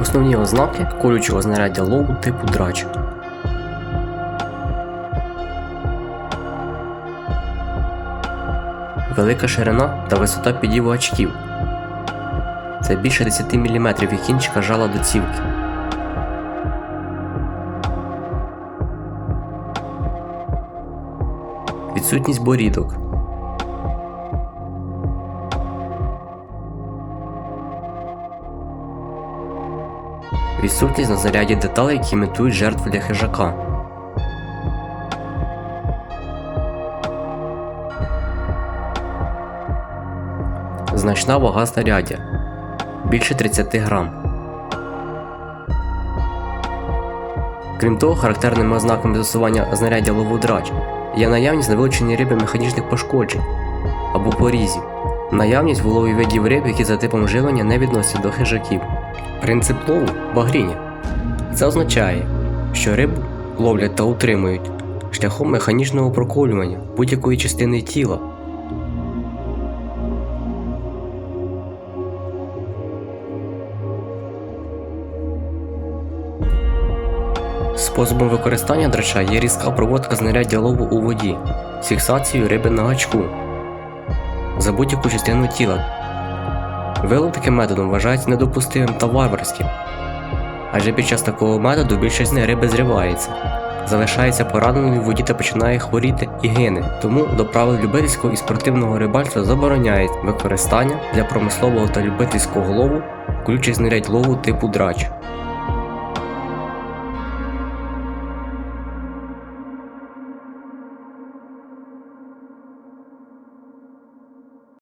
Основні ознаки колючого знаряддя лову типу драч. Велика ширина та висота підіву очків. Це більше 10 мм від кінчика жала до цівки. Відсутність борідок. Відсутність на заряді деталей, які імітують жертву для хижака. Значна вага знаряддя більше 30 грам. Крім того, характерними ознаками застосування знаряддя ловодрач є наявність на вилученні риби механічних пошкоджень або порізів, наявність в улові видів риб, які за типом живлення не відносяться до хижаків. Принцип лову багріння. Це означає, що рибу ловлять та утримують шляхом механічного проколювання будь-якої частини тіла. Способом використання драча є різка проводка знаряддя лову у воді з фіксацією риби на гачку за будь-яку частину тіла. Вилов таким методом вважається недопустимим та варварським, адже під час такого методу більшість риби зривається, залишається пораненою в воді та починає хворіти і гине. Тому до правил любительського і спортивного рибальства забороняють використання для промислового та любительського лову включить знарядь лову типу драч.